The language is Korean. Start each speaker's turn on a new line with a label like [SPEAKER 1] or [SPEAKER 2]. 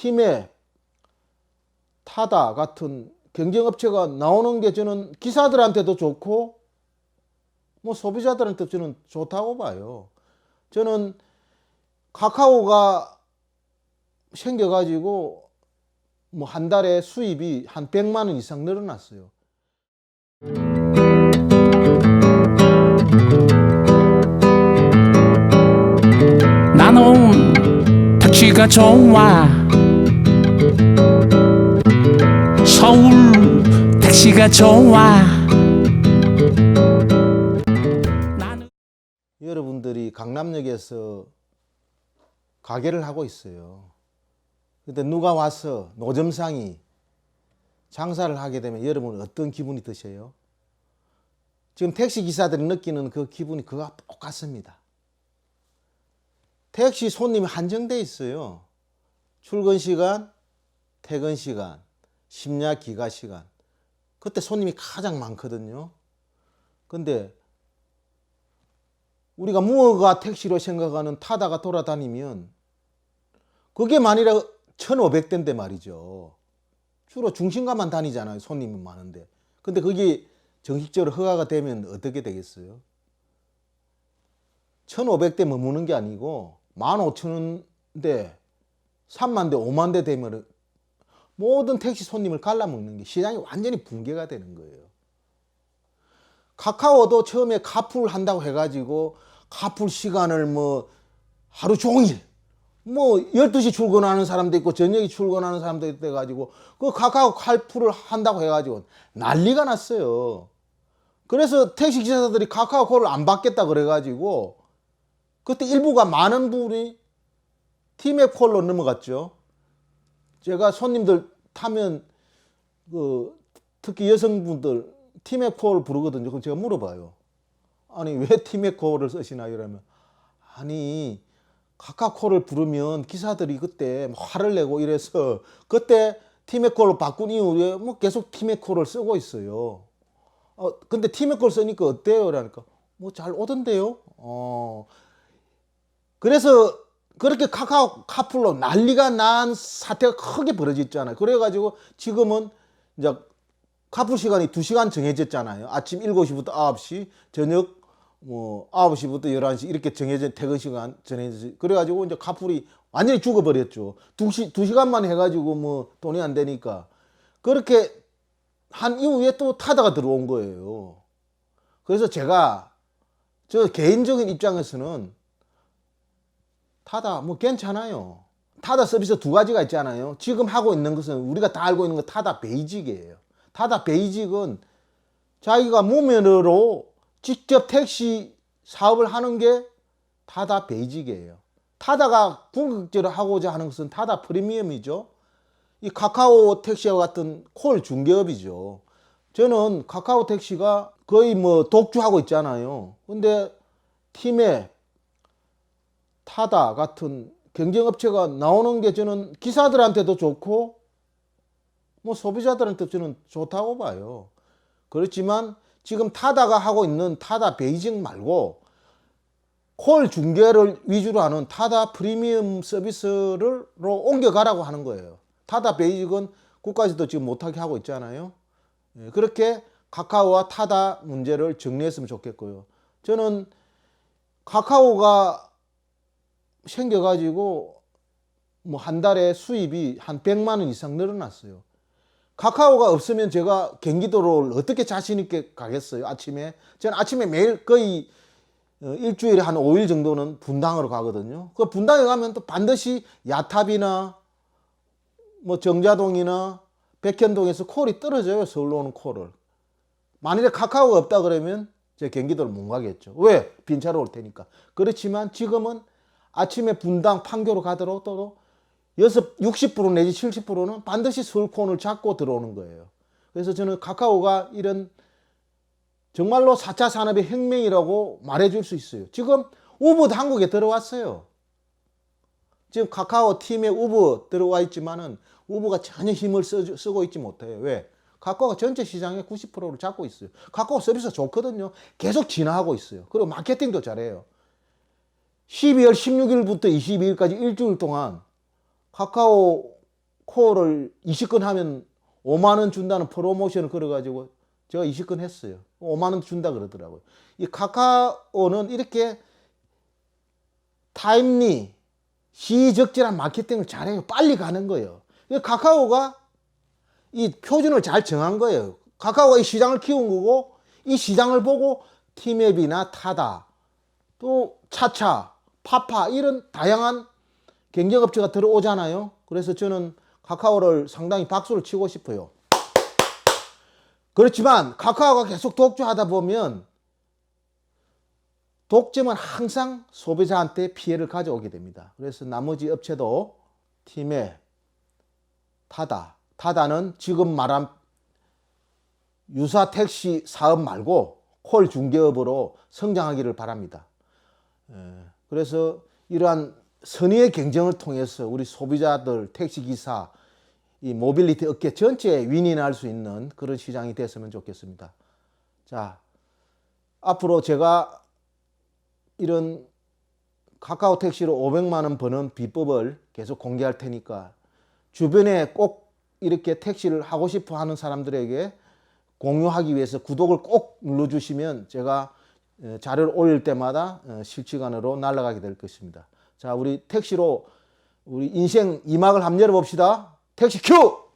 [SPEAKER 1] 팀에 타다 같은 경쟁업체가 나오는 게 저는 기사들한테도 좋고 뭐 소비자들한테 저는 좋다고 봐요. 저는 카카오가 생겨가지고 뭐 한 달에 수입이 한 100만 원 이상 늘어났어요.
[SPEAKER 2] 나는 택시가 좋아 서울 택시가 좋아
[SPEAKER 1] 여러분들이 강남역에서 가게를 하고 있어요. 근데 누가 와서 노점상이 장사를 하게 되면 여러분은 어떤 기분이 드세요? 지금 택시 기사들이 느끼는 그 기분이 그와 똑같습니다. 택시 손님이 한정돼 있어요. 출근 시간, 퇴근 시간, 심야 기가 시간. 그때 손님이 가장 많거든요. 근데 우리가 무허가 택시로 생각하는 타다가 돌아다니면 그게 만이라 1500대인데 말이죠. 주로 중심가만 다니잖아요. 손님이 많은데. 근데 그게 정식적으로 허가가 되면 어떻게 되겠어요? 1500대 머무는 게 아니고 15,000대, 3만 대, 5만 대 되면 모든 택시 손님을 갈라먹는 게 시장이 완전히 붕괴가 되는 거예요. 카카오도 처음에 카풀 한다고 해가지고 카풀 시간을 뭐 하루 종일 뭐 12시 출근하는 사람도 있고 저녁에 출근하는 사람도 있고 해가지고 그 카카오 카풀을 한다고 해 가지고 난리가 났어요. 그래서 택시 기사들이 카카오 콜을 안 받겠다 그래 가지고 그때 일부가 많은 분이 티맵 콜로 넘어갔죠. 제가 손님들 타면 그 특히 여성분들 콜 부르거든요. 그럼 제가 물어봐요. 아니 왜 콜을 쓰시나요? 이러면 아니 카카콜을 부르면 기사들이 그때 뭐 화를 내고 이래서 그때 티맥콜로 바꾼 이후에 뭐 계속 티맥콜을 쓰고 있어요. 어 근데 티맥콜 쓰니까 어때요? 그러니까 뭐 잘 오던데요. 어 그래서 그렇게 카카오 카풀로 난리가 난 사태가 크게 벌어졌잖아요. 그래가지고 지금은 이제 카풀 시간이 2시간 정해졌잖아요. 아침 7시부터 9시, 저녁 뭐 9시부터 11시 이렇게 정해진 퇴근 시간 정해져 그래가지고 이제 카풀이 완전히 죽어버렸죠. 2시, 2시간만 해가지고 뭐 돈이 안 되니까. 그렇게 한 이후에 또 타다가 들어온 거예요. 그래서 제가 저 개인적인 입장에서는 타다 뭐 괜찮아요. 타다 서비스 두 가지가 있잖아요. 지금 하고 있는 것은 우리가 다 알고 있는 거 타다 베이직이에요. 타다 베이직은 자기가 무면허로 직접 택시 사업을 하는 게 타다 베이직이에요. 타다가 궁극적으로 하고자 하는 것은 타다 프리미엄이죠. 이 카카오 택시와 같은 콜 중개업이죠. 저는 카카오 택시가 거의 뭐 독주하고 있잖아요. 근데 팀에 타다 같은 경쟁업체가 나오는 게 저는 기사들한테도 좋고 뭐 소비자들한테 저는 좋다고 봐요. 그렇지만 지금 타다가 하고 있는 타다 베이징 말고 콜 중개를 위주로 하는 타다 프리미엄 서비스를 로 옮겨가라고 하는 거예요. 타다 베이직은 국가에서도 지금 못하게 하고 있잖아요. 예, 그렇게 카카오와 타다 문제를 정리했으면 좋겠고요. 저는 카카오가 생겨가지고 뭐 한 달에 수입이 한 100만 원 이상 늘어났어요. 카카오가 없으면 제가 경기도를 어떻게 자신 있게 가겠어요? 아침에 저는 아침에 매일 거의 어, 일주일에 한 5일 정도는 분당으로 가거든요. 그 분당에 가면 또 반드시 야탑이나 뭐 정자동이나 백현동에서 콜이 떨어져요. 서울로 오는 콜을. 만일에 카카오가 없다 그러면 제 경기도를 못 가겠죠. 왜? 빈차로 올 테니까. 그렇지만 지금은 아침에 분당 판교로 가더라도 여섯 60% 내지 70%는 반드시 서울콘을 잡고 들어오는 거예요. 그래서 저는 카카오가 이런 정말로 4차 산업의 혁명이라고 말해줄 수 있어요. 지금 우버도 한국에 들어왔어요. 지금 카카오 팀에 우버 들어와 있지만은 우버가 전혀 힘을 써, 쓰고 있지 못해요. 왜? 카카오가 전체 시장의 90%를 잡고 있어요. 카카오 서비스가 좋거든요. 계속 진화하고 있어요. 그리고 마케팅도 잘해요. 12월 16일부터 22일까지 일주일 동안 카카오 코어를 20건 하면 5만 원 준다는 프로모션을 걸어가지고 제가 20건 했어요. 5만 원 준다 그러더라고요. 이 카카오는 이렇게 타임리 시적절한 마케팅을 잘해요. 빨리 가는 거예요. 이 카카오가 이 표준을 잘 정한 거예요. 카카오가 이 시장을 키운 거고 이 시장을 보고 티맵이나 타다 또 차차 파파 이런 다양한 경쟁업체가 들어오잖아요. 그래서 저는 카카오를 상당히 박수를 치고 싶어요. 그렇지만 카카오가 계속 독주하다 보면 독점은 항상 소비자한테 피해를 가져오게 됩니다. 그래서 나머지 업체도 팀에 타다. 타다는 지금 말한 유사 택시 사업 말고 콜 중개업으로 성장하기를 바랍니다. 예, 그래서 이러한 선의의 경쟁을 통해서 우리 소비자들, 택시기사, 이 모빌리티 업계 전체에 윈윈할 수 있는 그런 시장이 됐으면 좋겠습니다. 자, 앞으로 제가 이런 카카오 택시로 500만 원 버는 비법을 계속 공개할 테니까 주변에 꼭 이렇게 택시를 하고 싶어 하는 사람들에게 공유하기 위해서 구독을 꼭 눌러주시면 제가 어, 자료를 올릴 때마다 어, 실시간으로 날아가게 될 것입니다. 자, 우리 택시로 우리 인생 이막을 한번 열어봅시다. 택시 큐!